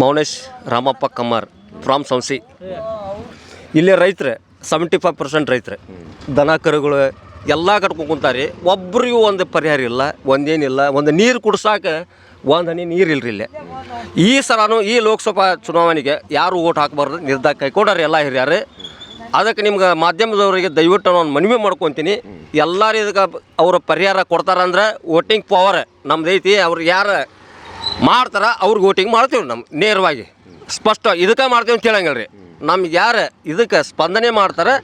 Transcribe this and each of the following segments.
Mounesh Ramappa Kammar from ಸಂಸಿ ಇಲ್ಲಿ ರೈತರೆ seventy five percent ರೈತರೆ. ದನ, ಕರುಗಳು ಎಲ್ಲ ಕಟ್ಕೊಂಡು ಕುಂತಾರೆ. ಒಬ್ರಿಗೂ ಒಂದು ಪರಿಹಾರ ಇಲ್ಲ, ಒಂದೇನಿಲ್ಲ, ಒಂದು ನೀರು ಕುಡ್ಸಾಕ ಒಂದು ಹನಿ ನೀರು ಇಲ್ಲರಿ ಇಲ್ಲೇ. ಈ ಸಲನೂ ಈ ಲೋಕಸಭಾ ಚುನಾವಣೆಗೆ ಯಾರು ಓಟ್ ಹಾಕಬಾರ್ದು ನಿರ್ಧಾರ ಕೈಕೊಂಡಾರೆ ಎಲ್ಲ ಹಿರಿಯರು. ಅದಕ್ಕೆ ನಿಮ್ಗೆ ಮಾಧ್ಯಮದವರಿಗೆ ದಯವಿಟ್ಟು ನಾನು ಮನವಿ ಮಾಡ್ಕೊತೀನಿ. ಎಲ್ಲರೂ ಇದಕ್ಕೆ ಅವರು ಪರಿಹಾರ ಕೊಡ್ತಾರಂದ್ರೆ ವೋಟಿಂಗ್ ಪವರ್ ನಮ್ದು ಐತಿ ಅವ್ರು ಯಾರು ಮಾಡ್ತಾರ ಅವ್ರಿಗೆ ವೋಟಿಂಗ್ ಮಾಡ್ತೀವಿ ನಮ್ಮ ನೇರವಾಗಿ. ಸ್ಪಷ್ಟ ಇದಕ್ಕೆ ಮಾಡ್ತೀವಿ ಅಂತ ಹೇಳಂಗಿಲ್ಲ ರೀ ನಮ್ಗೆ ಯಾರು ಇದಕ್ಕೆ ಸ್ಪಂದನೆ ಮಾಡ್ತಾರೆ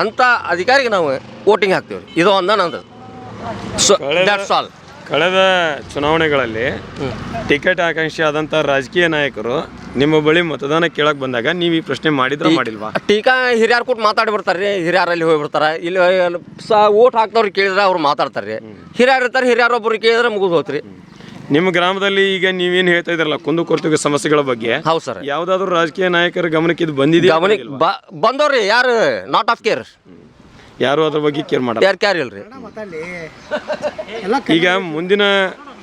ಅಂಥ ಅಧಿಕಾರಿಗೆ ನಾವು ವೋಟಿಂಗ್ ಹಾಕ್ತೀವಿ ರೀ. ಇದು ಒಂದ ನಂದು ಸೊ ಕಳೆದ- ದ್ಯಾಟ್ಸ್ ಆಲ್ ಕಳೆದ ಚುನಾವಣೆಗಳಲ್ಲಿ ಟಿಕೆಟ್ ಆಕಾಂಕ್ಷಿ ಆದಂಥ ರಾಜಕೀಯ ನಾಯಕರು ನಿಮ್ಮ ಬಳಿ ಮತದಾನ ಕೇಳಕ್ ಬಂದಾಗ ನೀವು ಈ ಪ್ರಶ್ನೆ ಮಾಡಿದ್ರೆ ಮಾಡಿಲ್ವಾ? ಟೀಕಾ ಹಿರಿಯರು ಕೊಟ್ಟು ಮಾತಾಡಿ ಬರ್ತಾರೆ ರೀ ಹಿರಿಯರಲ್ಲಿ ಹೋಗಿ ಬರ್ತಾರೆ ಇಲ್ಲಿ ಸ ಓಟ್ ಹಾಕ್ತವ್ರಿಗೆ ಕೇಳಿದ್ರೆ ಅವ್ರು ಮಾತಾಡ್ತಾರೆ ರೀ. ಹಿರಿಯರು ಇರ್ತಾರೆ ಹಿರಿಯರು ಒಬ್ರು ಕೇಳಿದ್ರೆ ಮುಗಿದು ಹೋತ್ರಿ. ನಿಮ್ಮ ಗ್ರಾಮದಲ್ಲಿ ಈಗ ನೀವೇನು ಹೇಳ್ತಾ ಇದ್ರಲ್ಲ ಕುಂದುಕೊರತೆಗೆ ಸಮಸ್ಯೆಗಳ ಬಗ್ಗೆ? ಹೌದು ಸರ್. ಯಾವ್ದಾದ್ರು ರಾಜಕೀಯ ನಾಯಕರ ಗಮನಕ್ಕೆ ಇದು ಬಂದಿದೆಯಾ ಗಮನಿಕ್ ಬ ಬಂದವ್ರಿ ಯಾರು? ನಾಟ್ ಆಫ್ ಕೇರ್ ಯಾರು ಅದ್ರ ಬಗ್ಗೆ ಕೇರ್ ಮಾಡಲ್ಲ? ಯಾರು ಕ್ಯಾರ್ ಇಲ್ರಿ? ಈಗ ಮುಂದಿನ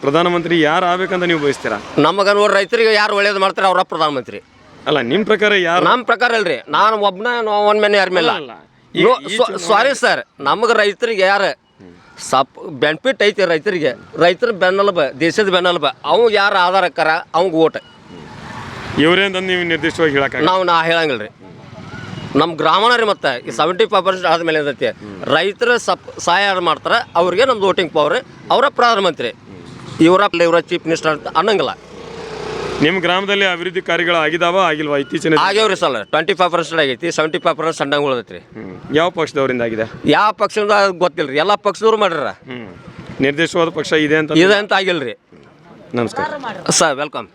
ಪ್ರಧಾನಮಂತ್ರಿ ಯಾರು ಆಗ್ಬೇಕಂತ ನೀವು ಬಯಸ್ತೀರಾ? ನಮಗೆ ನೋಡಿ ರೈತರಿಗೆ ಯಾರು ಒಳ್ಳೇದು ಮಾಡ್ತಾರೆ ಅವರ ಪ್ರಧಾನಮಂತ್ರಿ. ಅಲ್ಲ ನಿಮ್ಮ ಪ್ರಕಾರ ಯಾರು? ನಮ್ಮ ಪ್ರಕಾರ ಇಲ್ರಿ ನಾನು ಒಬ್ಬನ ಒನ್ ಮೇಲೆ ಯಾರ ಮೇಲೆ ಅಲ್ಲ. ಈ ಸಾರಿ ಸರ್ ನಮಗೆ ರೈತರಿಗೆ ಯಾರು ಸಪ್ ಬೆನಿಫಿಟ್ ಐತಿ ರೈತರಿಗೆ. ರೈತರ ಬೆನ್ನಲ್ಲ ದೇಶದ ಬೆನ್ನಲ್ಲ ಅವ್ ಯಾರು ಆಧಾರಕ್ಕಾರ ಅವಂಗೆ ಓಟ್ ಇವರೇಂದ ನೀವು ನಿರ್ದಿಷ್ಟವಾಗಿ ಹೇಳಕ್ಕೆ ನಾವು ನಾ ಹೇಳಂಗಿಲ್ಲ ರೀ ನಮ್ಮ ಗ್ರಾಮನ ರೀ ಮತ್ತೆ ಈ ಸೆವೆಂಟಿ ಫೈವ್ ಪರ್ಸೆಂಟ್ ಆದಮೇಲೆ ಏನೈತಿ ರೈತರ ಸಪ್ ಸಹಾಯ ಮಾಡ್ತಾರೆ ಅವ್ರಿಗೆ ನಮ್ದು ವೋಟಿಂಗ್ ಪವರ್ ಅವರ ಪ್ರಧಾನಮಂತ್ರಿ. ಇವರ ಇವರ ಚೀಫ್ ಮಿನಿಸ್ಟರ್ ಅಂತ ಅನ್ನಂಗಿಲ್ಲ. ನಿಮ್ಮ ಗ್ರಾಮದಲ್ಲಿ ಅಭಿವೃದ್ಧಿ ಕಾರ್ಯಗಳು ಆಗಿದಾವ ಆಗಿಲ್ವಾ? ಇತ್ತೀಚಿನ ಆಗ್ಯಾವ್ರಿ ಸಲ ಟ್ವೆಂಟಿ ಫೈವ್ ಪರ್ಸೆಂಟ್ ಆಗೈತಿ ಸೆವೆಂಟಿ ಫೈವ್ ಪರ್ಸೆಂಟ್ ಸಣ್ಣಂಗೆ ಉಳಿದೈತ್ರಿ. ಹ್ಮ್. ಯಾವ ಪಕ್ಷದವರಿಂದ ಆಗಿದೆ? ಯಾವ ಪಕ್ಷದ ಗೊತ್ತಿಲ್ಲ ರೀ ಎಲ್ಲ ಪಕ್ಷದವ್ರು ಮಾಡ್ಯಾರ. ನಿರ್ದೇಶವಾದ ನಿರ್ದಿಷ್ಟವಾದ ಪಕ್ಷ ಇದೆ ಅಂತ ಇದೆ ಅಂತ ಆಗಿಲ್ಲ ರೀ ನಮಸ್ಕಾರ. Sir welcome